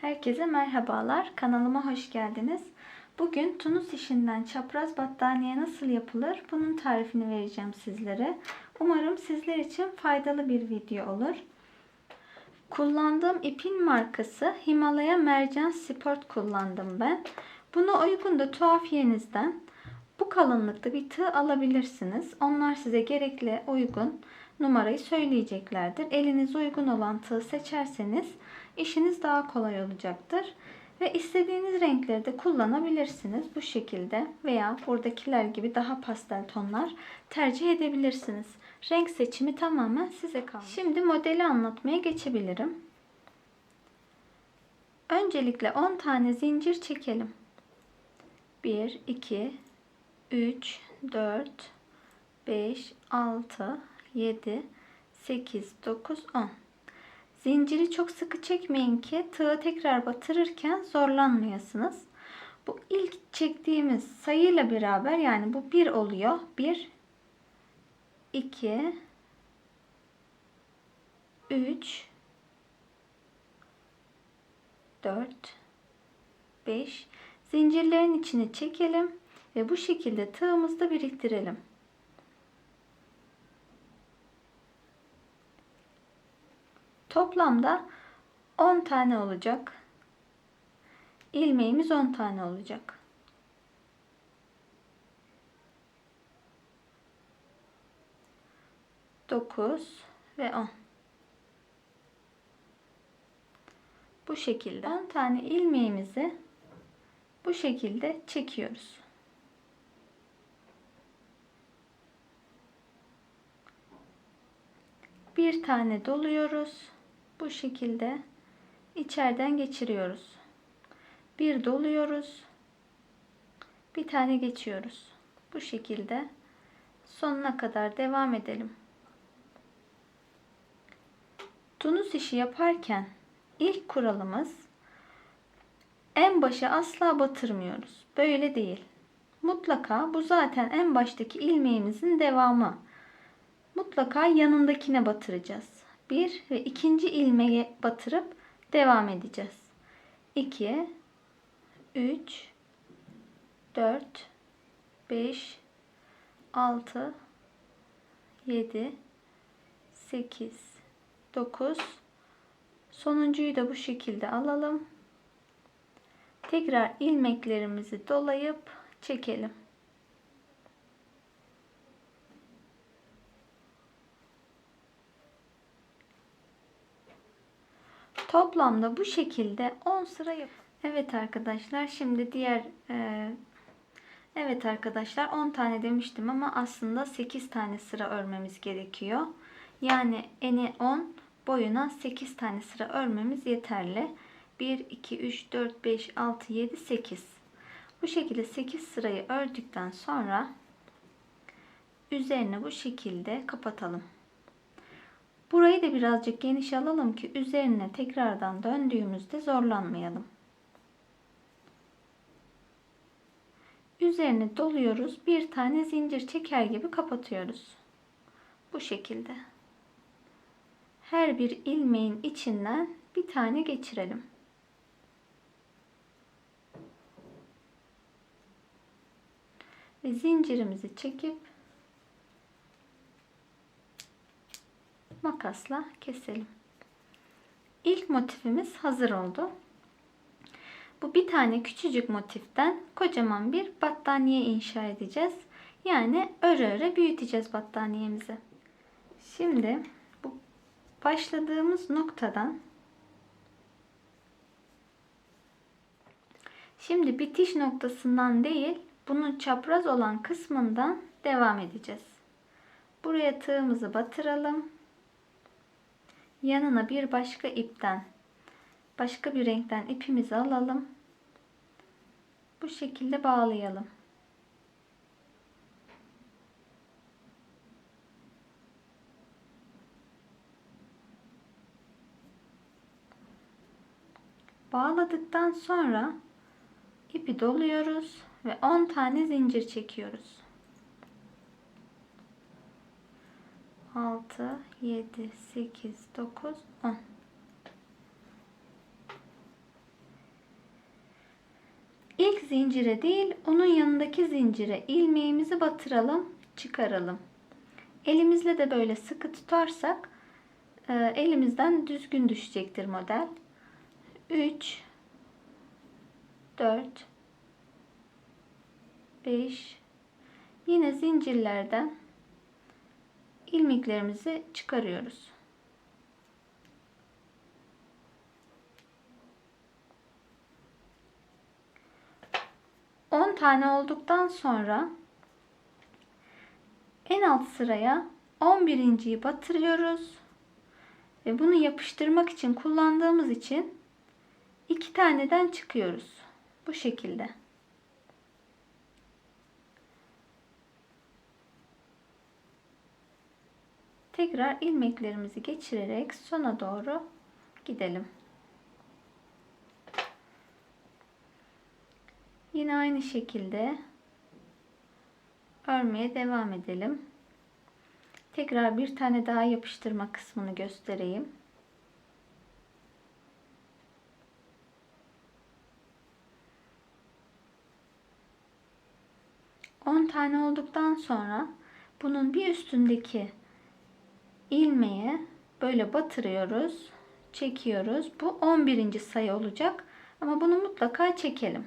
Herkese merhabalar. Kanalıma hoş geldiniz. Bugün Tunus işinden çapraz battaniye nasıl yapılır? Bunun tarifini vereceğim sizlere. Umarım sizler için faydalı bir video olur. Kullandığım ipin markası Himalaya Mercan Sport kullandım ben. Buna uygun da tuhafiyenizden bu kalınlıkta bir tığ alabilirsiniz. Onlar size gerekli uygun numarayı söyleyeceklerdir. Eliniz uygun olan tığ seçerseniz işiniz daha kolay olacaktır. Ve istediğiniz renkleri de kullanabilirsiniz bu şekilde veya buradakiler gibi daha pastel tonlar tercih edebilirsiniz. Renk seçimi tamamen size kalmış. Şimdi modeli anlatmaya geçebilirim. Öncelikle 10 tane zincir çekelim. 1, 2, 3, 4, 5, 6, 7, 8, 9, 10. Zinciri çok sıkı çekmeyin ki tığı tekrar batırırken zorlanmayasınız. Bu ilk çektiğimiz sayıyla beraber yani bu 1 oluyor. 1 2 3 4 5 zincirlerin içine çekelim ve bu şekilde tığımızda biriktirelim. Toplamda 10 tane olacak. İlmeğimiz 10 tane olacak. Dokuz ve on. Bu şekilde 10 tane ilmeğimizi bu şekilde çekiyoruz. Bir tane doluyoruz bu şekilde içeriden geçiriyoruz. Bir doluyoruz. Bir tane geçiyoruz. Bu şekilde sonuna kadar devam edelim. Tunus işi yaparken ilk kuralımız en başa asla batırmıyoruz. Böyle değil. Mutlaka bu zaten en baştaki ilmeğimizin devamı. Mutlaka yanındakine batıracağız. 1 ve ikinci ilmeğe batırıp devam edeceğiz. 2 3 4 5 6 7 8 9 sonuncuyu da bu şekilde alalım. Tekrar ilmeklerimizi dolayıp çekelim. Toplamda bu şekilde 10 sıra yap. Evet arkadaşlar şimdi diğer e, Evet arkadaşlar 10 tane demiştim ama aslında 8 tane sıra örmemiz gerekiyor. Yani eni 10 boyuna 8 tane sıra örmemiz yeterli. 1, 2, 3, 4, 5, 6, 7, 8. Bu şekilde 8 sırayı ördükten sonra üzerine bu şekilde kapatalım. Burayı da birazcık geniş alalım ki üzerine tekrardan döndüğümüzde zorlanmayalım. Üzerine doluyoruz. Bir tane zincir çeker gibi kapatıyoruz. Bu şekilde. Her bir ilmeğin içinden bir tane geçirelim. Ve zincirimizi çekip makasla keselim. İlk motifimiz hazır oldu. Bu bir tane küçücük motiften kocaman bir battaniye inşa edeceğiz. Yani öre öre büyüteceğiz battaniyemizi. Şimdi bu başladığımız noktadan Şimdi bitiş noktasından değil, bunun çapraz olan kısmından devam edeceğiz. Buraya tığımızı batıralım yanına bir başka ipten başka bir renkten ipimizi alalım. Bu şekilde bağlayalım. Bağladıktan sonra ipi doluyoruz ve 10 tane zincir çekiyoruz. 6, 7, 8, 9, 10. ilk zincire değil onun yanındaki zincire ilmeğimizi batıralım, çıkaralım. Elimizle de böyle sıkı tutarsak e, elimizden düzgün düşecektir model. 3 4 5 Yine zincirlerden ilmeklerimizi çıkarıyoruz. Tane olduktan sonra en alt sıraya 11.yi batırıyoruz. Ve bunu yapıştırmak için kullandığımız için iki taneden çıkıyoruz. Bu şekilde. Tekrar ilmeklerimizi geçirerek sona doğru gidelim. Yine aynı şekilde örmeye devam edelim. Tekrar bir tane daha yapıştırma kısmını göstereyim. Tane olduktan sonra bunun bir üstündeki ilmeğe böyle batırıyoruz, çekiyoruz. Bu 11. sayı olacak ama bunu mutlaka çekelim.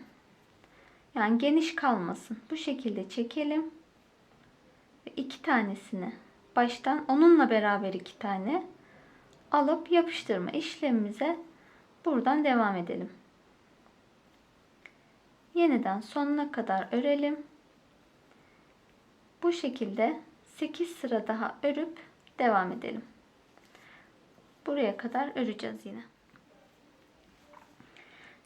Yani geniş kalmasın. Bu şekilde çekelim. Ve iki tanesini baştan onunla beraber iki tane alıp yapıştırma işlemimize buradan devam edelim. Yeniden sonuna kadar örelim. Bu şekilde 8 sıra daha örüp devam edelim. Buraya kadar öreceğiz yine.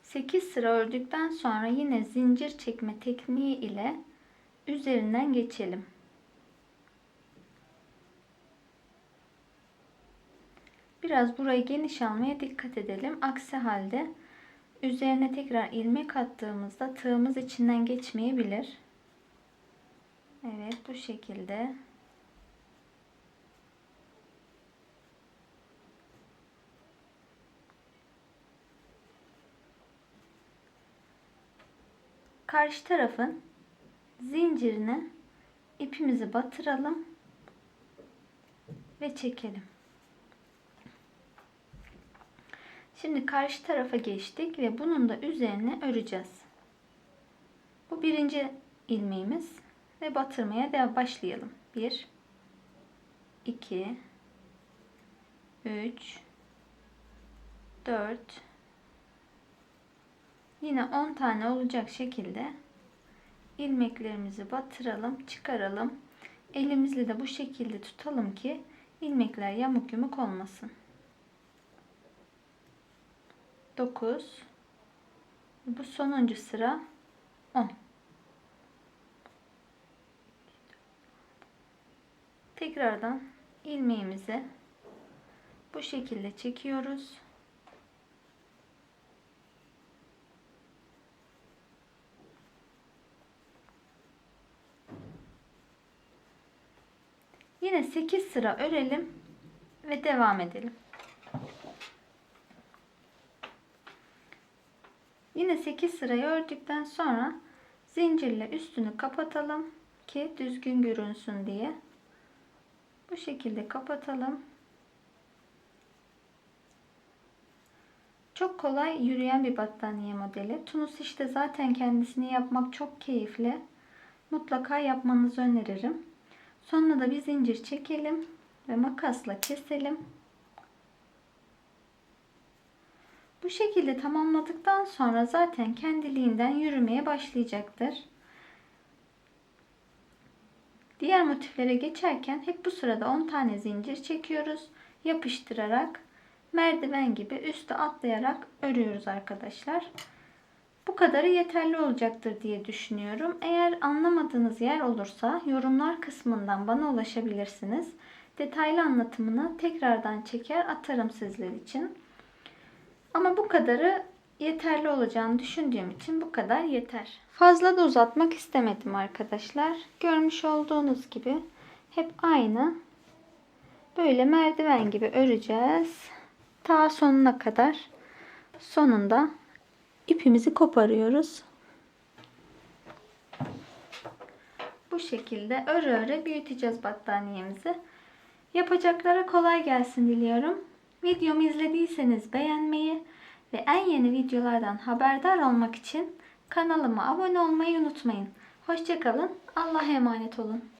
8 sıra ördükten sonra yine zincir çekme tekniği ile üzerinden geçelim. Biraz burayı geniş almaya dikkat edelim. Aksi halde üzerine tekrar ilmek attığımızda tığımız içinden geçmeyebilir. Evet bu şekilde. Karşı tarafın zincirine ipimizi batıralım ve çekelim. Şimdi karşı tarafa geçtik ve bunun da üzerine öreceğiz. Bu birinci ilmeğimiz ve batırmaya devam başlayalım. 1 2 3 4 Yine 10 tane olacak şekilde ilmeklerimizi batıralım, çıkaralım. Elimizle de bu şekilde tutalım ki ilmekler yamuk yumuk olmasın. 9 bu sonuncu sıra 10 tekrardan ilmeğimizi bu şekilde çekiyoruz yine 8 sıra örelim ve devam edelim Yine 8 sırayı ördükten sonra zincirle üstünü kapatalım ki düzgün görünsün diye. Bu şekilde kapatalım. Çok kolay yürüyen bir battaniye modeli. Tunus işte zaten kendisini yapmak çok keyifli. Mutlaka yapmanızı öneririm. Sonra da bir zincir çekelim ve makasla keselim. Bu şekilde tamamladıktan sonra zaten kendiliğinden yürümeye başlayacaktır. Diğer motiflere geçerken hep bu sırada 10 tane zincir çekiyoruz. Yapıştırarak merdiven gibi üste atlayarak örüyoruz arkadaşlar. Bu kadarı yeterli olacaktır diye düşünüyorum. Eğer anlamadığınız yer olursa yorumlar kısmından bana ulaşabilirsiniz. Detaylı anlatımını tekrardan çeker atarım sizler için. Ama bu kadarı yeterli olacağını düşündüğüm için bu kadar yeter. Fazla da uzatmak istemedim arkadaşlar. Görmüş olduğunuz gibi hep aynı böyle merdiven gibi öreceğiz. Ta sonuna kadar sonunda ipimizi koparıyoruz. Bu şekilde öre öre büyüteceğiz battaniyemizi. Yapacaklara kolay gelsin diliyorum. Videomu izlediyseniz beğenmeyi ve en yeni videolardan haberdar olmak için kanalıma abone olmayı unutmayın. Hoşçakalın, Allah'a emanet olun.